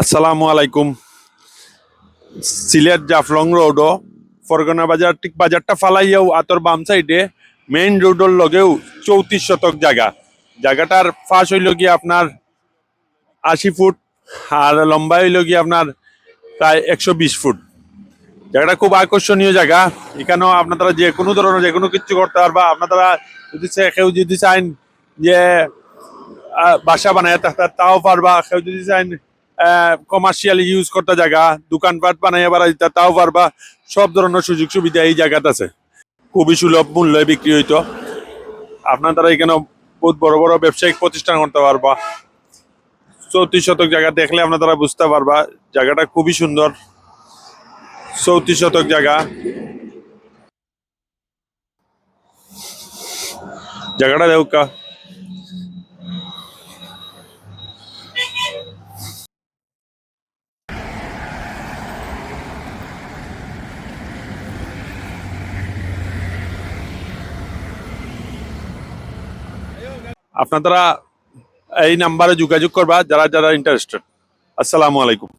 আসসালামু আলাইকুম। সিলেট জাফলং রোডও ফরগনা বাজার, ঠিক বাজারটা ফালাইয়াও আতর বাম সাইডে মেইন রোডের লগেও চৌত্রিশ শতক জায়গা। জায়গাটার ফাঁস হইল গিয়ে আপনার আশি ফুট আর লম্বা হইল গিয়ে আপনার প্রায় একশো বিশ ফুট। জায়গাটা খুব আকর্ষণীয় জায়গা। এখানেও আপনারা যে কোনো ধরনের, যে কোনো কিছু করতে পারবা। আপনারা যদি কেউ যদি চান যে বাসা বানায় তাও পারবা। কেউ যদি চান কমার্শিয়ালি ইউজ করতে জায়গা, দোকানপাট বানাইয়া বাড়াইতে তাও পারবা। সব ধরনের সুযোগ সুবিধা এই জায়গাতে আছে। খুবই সুলভ মূল্যে বিক্রি হইতো। আপনার দ্বারা এখানে বহুত বড় বড় ব্যবসায়িক প্রতিষ্ঠান করতে পারবা। চৌত্রিশ শতক জায়গা দেখলে আপনার দ্বারা বুঝতে পারবা, জায়গাটা খুবই সুন্দর। চৌত্রিশ শতক জায়গা। জায়গাটা দেউকা। আপনারা এই নাম্বারে যোগাযোগ করবা যারা যারা ইন্টারেস্টেড আসসালামু আলাইকুম।